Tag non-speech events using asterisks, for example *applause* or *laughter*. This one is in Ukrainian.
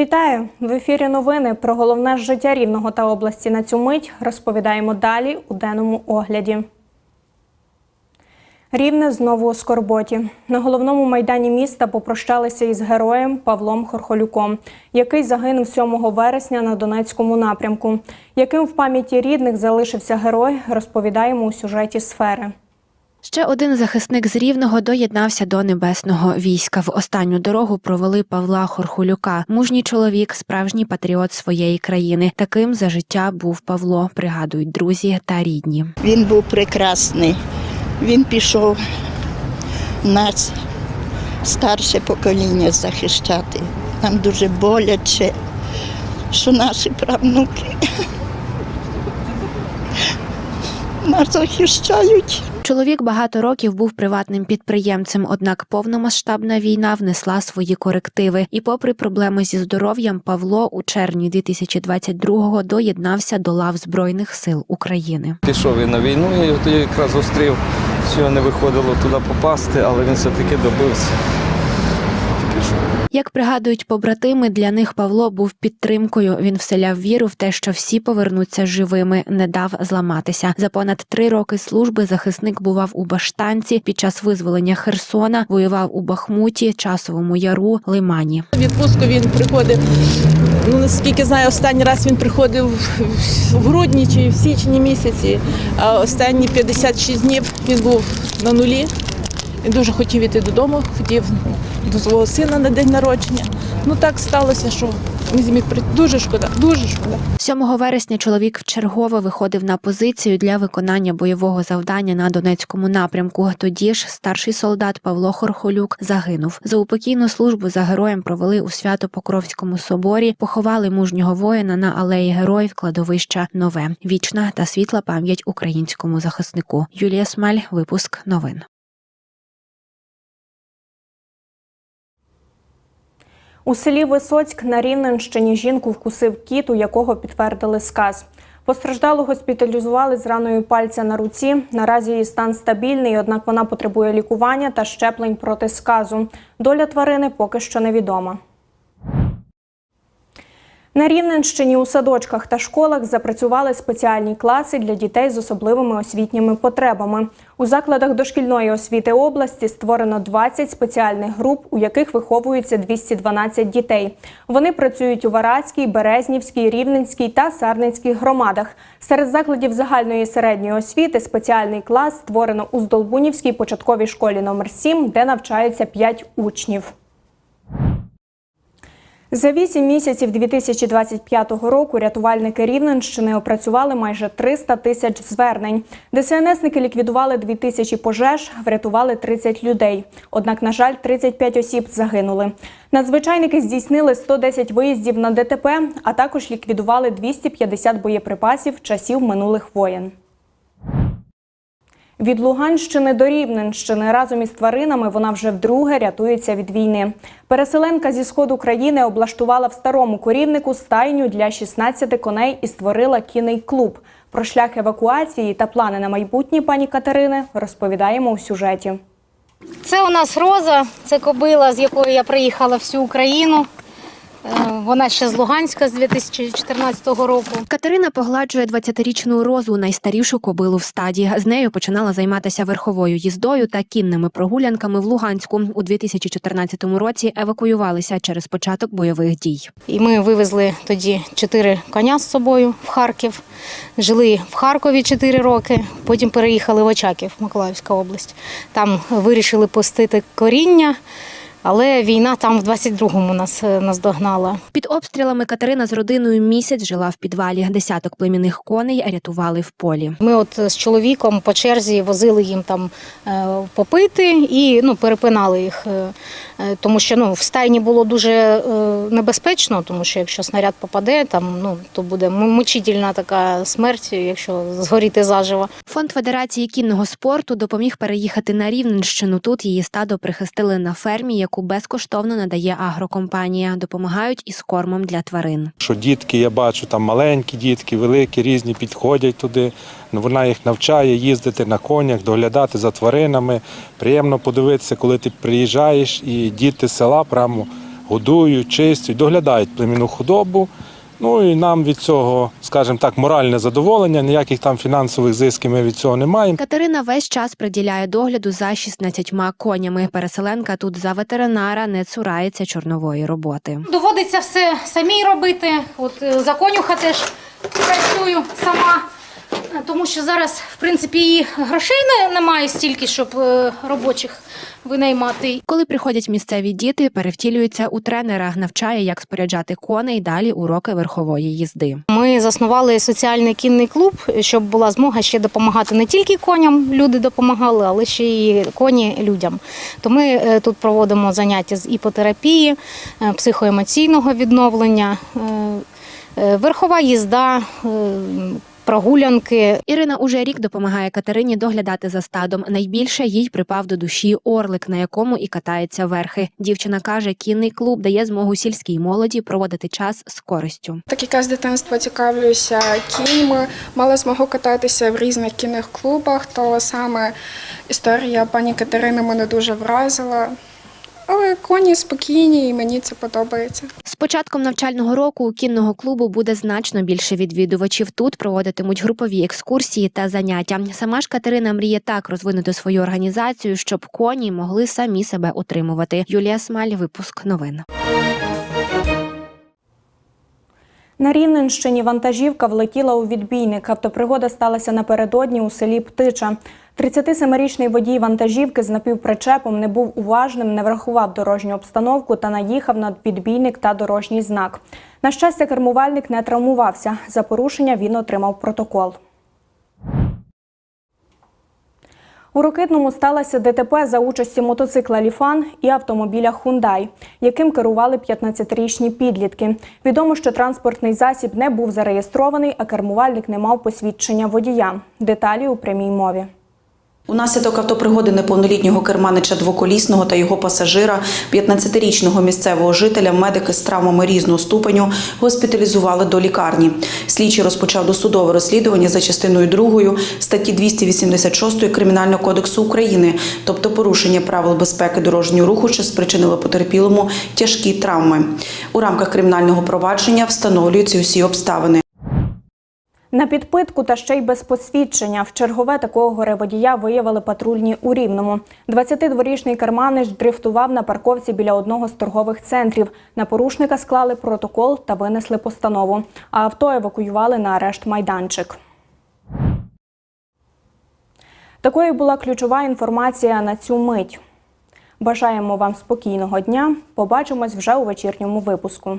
Вітаю в ефірі. Новини про головне життя рівного та області на цю мить розповідаємо далі у денному огляді. Рівне знову у скорботі. На головному майдані міста попрощалися із героєм Павлом Хорхолюком, який загинув 7 вересня на Донецькому напрямку. Яким в пам'яті рідних залишився герой, розповідаємо у сюжеті сфери. Ще один захисник з Рівного доєднався до небесного війська. В останню дорогу провели Павла Хорхулюка. Мужній чоловік, справжній патріот своєї країни. Таким за життя був Павло, пригадують друзі та рідні. Він був прекрасний. Він пішов нас, старше покоління, захищати. Нам дуже боляче, що наші правнуки *laughs* нас захищають. Чоловік багато років був приватним підприємцем, однак повномасштабна війна внесла свої корективи. І, попри проблеми зі здоров'ям, Павло у червні 2022-го доєднався до лав Збройних сил України. Пішов він на війну, я його якраз зустрів. Всього не виходило туди попасти, але він все-таки добився. Як пригадують побратими, для них Павло був підтримкою. Він вселяв віру в те, що всі повернуться живими, не дав зламатися. За понад три роки служби захисник бував у Баштанці під час визволення Херсона, воював у Бахмуті, Часовому Яру, Лимані. Відпустку він приходив. Ну наскільки знаю, останній раз він приходив в грудні чи в січні місяці. А останні 56 днів він був на нулі. Він дуже хотів іти додому, хотів до свого сина на день народження. Ну так сталося, що не зміг прийти. Дуже шкода, дуже шкода. 7 вересня чоловік вчергове виходив на позицію для виконання бойового завдання на Донецькому напрямку. Тоді ж старший солдат Павло Хорхолюк загинув. За упокійну службу за героєм провели у Свято-Покровському соборі, поховали мужнього воїна на алеї героїв кладовища Нове. Вічна та світла пам'ять українському захиснику. Юлія Смаль, випуск новин. У селі Висоцьк на Рівненщині жінку вкусив кіт, у якого підтвердили сказ. Постраждалу госпіталізували з раною пальця на руці. Наразі її стан стабільний, однак вона потребує лікування та щеплень проти сказу. Доля тварини поки що невідома. На Рівненщині у садочках та школах запрацювали спеціальні класи для дітей з особливими освітніми потребами. У закладах дошкільної освіти області створено 20 спеціальних груп, у яких виховуються 212 дітей. Вони працюють у Варадській, Березнівській, Рівненській та Сарненській громадах. Серед закладів загальної і середньої освіти спеціальний клас створено у Здолбунівській початковій школі номер 7 де навчаються 5 учнів. За вісім місяців 2025 року рятувальники Рівненщини опрацювали майже 300 тисяч звернень. ДСНСники ліквідували 2 тисячі пожеж, врятували 30 людей. Однак, на жаль, 35 осіб загинули. Надзвичайники здійснили 110 виїздів на ДТП, а також ліквідували 250 боєприпасів часів минулих воєн. Від Луганщини до Рівненщини разом із тваринами вона вже вдруге рятується від війни. Переселенка зі сходу країни облаштувала в старому корівнику стайню для 16 коней і створила кінний клуб. Про шлях евакуації та плани на майбутнє пані Катерини розповідаємо у сюжеті. Це у нас Роза, це кобила, з якою я приїхала всю Україну. Е, Вона ще з Луганська з 2014 року. Катерина погладжує 20-річну розу, найстарішу кобилу в стаді. З нею починала займатися верховою їздою та кінними прогулянками в Луганську. У 2014 році евакуювалися через початок бойових дій. І ми вивезли тоді чотири коня з собою в Харків. Жили в Харкові 4 роки, потім переїхали в Очаків, Миколаївська область. Там вирішили пустити коріння, але війна там в 22-му нас е, наздогнала. Під обстрілами Катерина з родиною місяць жила в підвалі. Десяток племінних коней рятували в полі. Ми от з чоловіком по черзі возили їм там е, попити і ну, перепинали їх, е, е, тому що ну, в стайні було дуже е, небезпечно, тому що якщо снаряд попаде, там, ну, то буде мучительна така смерть, якщо згоріти заживо. Фонд Федерації кінного спорту допоміг переїхати на Рівненщину. Тут її стадо прихистили на фермі, яку безкоштовно надає агрокомпанія. Допомагають із кормом для тварин. що дітки, я бачу, там маленькі дітки, великі, різні підходять туди. Ну, Вона їх навчає їздити на конях, доглядати за тваринами. Приємно подивитися, коли ти приїжджаєш і діти села прямо годують, чистять, доглядають племінну худобу. Ну і нам від цього, скажімо так, моральне задоволення, ніяких там фінансових зисків ми від цього не маємо. Катерина весь час приділяє догляду за 16 конями. Переселенка тут за ветеринара не цурається чорнової роботи. Доводиться все самій робити. От е, за конюха теж працюю сама, е, тому що зараз, в принципі, і грошей немає стільки, щоб е, робочих винаймати. Коли приходять місцеві діти, перевтілюються у тренера, навчає, як споряджати коней, далі уроки верхової їзди. Ми заснували соціальний кінний клуб, щоб була змога ще допомагати не тільки коням, люди допомагали, але ще й коні людям. То ми е, тут проводимо заняття з іпотерапії, е, психоемоційного відновлення, е, верхова їзда, прогулянки. Ірина уже рік допомагає Катерині доглядати за стадом. Найбільше їй припав до душі орлик, на якому і катається верхи. Дівчина каже, кінний клуб дає змогу сільській молоді проводити час з користю. Так як я з дитинства цікавлюся кіньми, мала змогу кататися в різних кінних клубах, то саме історія пані Катерини мене дуже вразила. Але коні спокійні і мені це подобається. З початком навчального року у кінного клубу буде значно більше відвідувачів. Тут проводитимуть групові екскурсії та заняття. Сама ж Катерина мріє так розвинути свою організацію, щоб коні могли самі себе утримувати. Юлія Смаль, випуск новин. На Рівненщині вантажівка влетіла у відбійник. Автопригода сталася напередодні у селі Птича. 37-річний водій вантажівки з напівпричепом не був уважним, не врахував дорожню обстановку та наїхав на підбійник та дорожній знак. На щастя, кермувальник не травмувався. За порушення він отримав протокол. У Рокитному сталося ДТП за участі мотоцикла Ліфан і автомобіля Хундай, яким керували 15-річні підлітки. Відомо, що транспортний засіб не був зареєстрований, а кермувальник не мав посвідчення водія. Деталі у прямій мові. Унаслідок автопригоди неповнолітнього керманича двоколісного та його пасажира, 15-річного місцевого жителя, медики з травмами різного ступеню госпіталізували до лікарні. Слідчий розпочав досудове розслідування за частиною 2 статті 286 Кримінального кодексу України, тобто порушення правил безпеки дорожнього руху, що спричинило потерпілому тяжкі травми. У рамках кримінального провадження встановлюються усі обставини. На підпитку та ще й без посвідчення в чергове такого гореводія виявили патрульні у Рівному. 22-річний керманич дрифтував на парковці біля одного з торгових центрів. На порушника склали протокол та винесли постанову. А авто евакуювали на арешт майданчик. Такою була ключова інформація на цю мить. Бажаємо вам спокійного дня. Побачимось вже у вечірньому випуску.